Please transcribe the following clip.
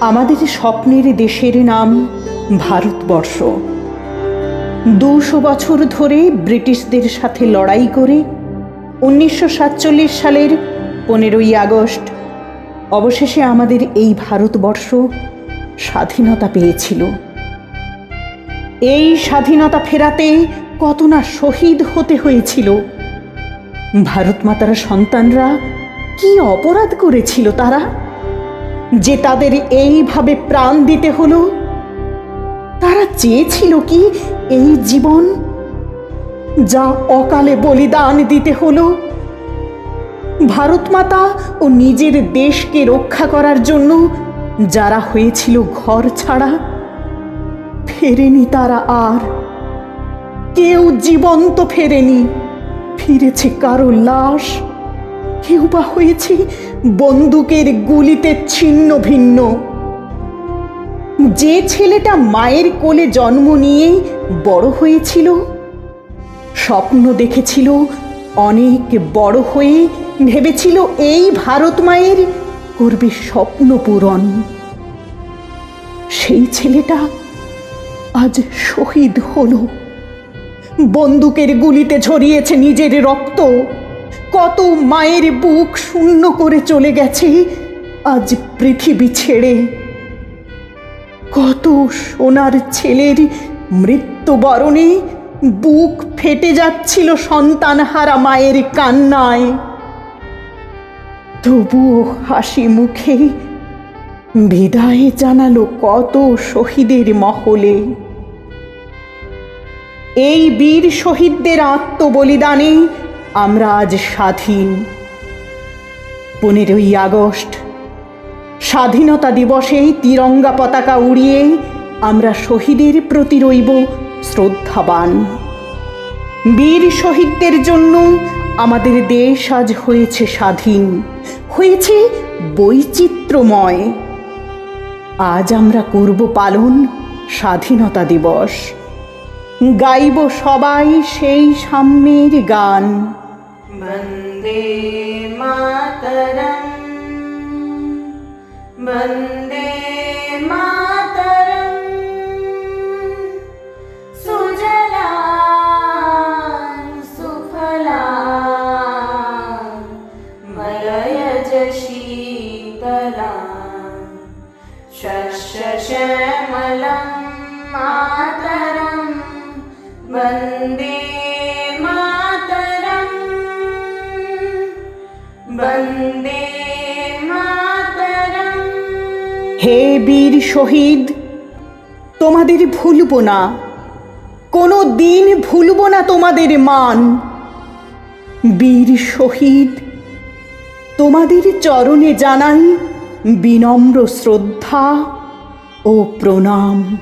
আমাদের স্বপ্নের দেশের নাম ভারতবর্ষ। দুশো বছর ধরে ব্রিটিশদের সাথে লড়াই করে উনিশশো সাতচল্লিশ সালের পনেরোই আগস্ট অবশেষে আমাদের এই ভারতবর্ষ স্বাধীনতা পেয়েছিল। এই স্বাধীনতা ফেরাতে কত না শহীদ হতে হয়েছিল। ভারত মাতার সন্তানরা কি অপরাধ করেছিল তারা? যে তাদের এইভাবে প্রাণ দিতে হলো? তারা চেয়েছিল কি এই জীবন? যা অকালে বলিদান দিতে হলো? ভারত মাতা ও নিজের দেশকে রক্ষা করার জন্য যারা হয়েছিল ঘর ছাড়া, ফেরেনি তারা আর। কেউ জীবন্ত ফেরেনি, ফিরেছে কারও লাশ। কেউ বা হয়েছে, বন্দুকের গুলিতে ছিন্ন ভিন্ন। যে ছেলেটা মায়ের কোলে জন্ম নিয়ে বড় হয়েছিল, স্বপ্ন দেখেছিল, অনেক বড় হয়ে ভেবেছিল এই ভারত মায়ের করবে স্বপ্ন পূরণ। সেই ছেলেটা আজ শহীদ হলো। বন্দুকের গুলিতে ঝরিয়েছে নিজের রক্ত। কত মায়ের বুক শূন্য করে চলে গেছে আজ পৃথিবী ছেড়ে। কত সোনার ছেলের মৃত্যুবরণে বুক ফেটে যাচ্ছিল সন্তানহারা মায়ের কান্নায়। তবুও হাসি মুখে বিদায় জানালো কত শহীদের মহলে। এই বীর শহীদদের আত্মবলিদানে আমরা আজ স্বাধীন। পনেরোই আগস্ট, স্বাধীনতা দিবসে তিরঙ্গা পতাকা উড়িয়ে আমরা শহীদের প্রতি রইব শ্রদ্ধাবান। বীর শহীদদের জন্য আমাদের দেশ আজ হয়েছে স্বাধীন, হয়েছে বৈচিত্র্যময়। আজ আমরা করব পালন স্বাধীনতা দিবস। গাইব সবাই সেই সাম্যের গান। വന്ദേ മാതരം. വന്ദേ മാതരം. സുജല സുഫല മലയജ ശീതല ശശ്യമലം മാതരം. വന്ദേ হে বীর শহীদ, তোমাদের ভুলব না। কোনো দিন ভুলব না তোমাদের মান। বীর শহীদ, তোমাদের চরণে জানাই বিনম্র শ্রদ্ধা ও প্রণাম।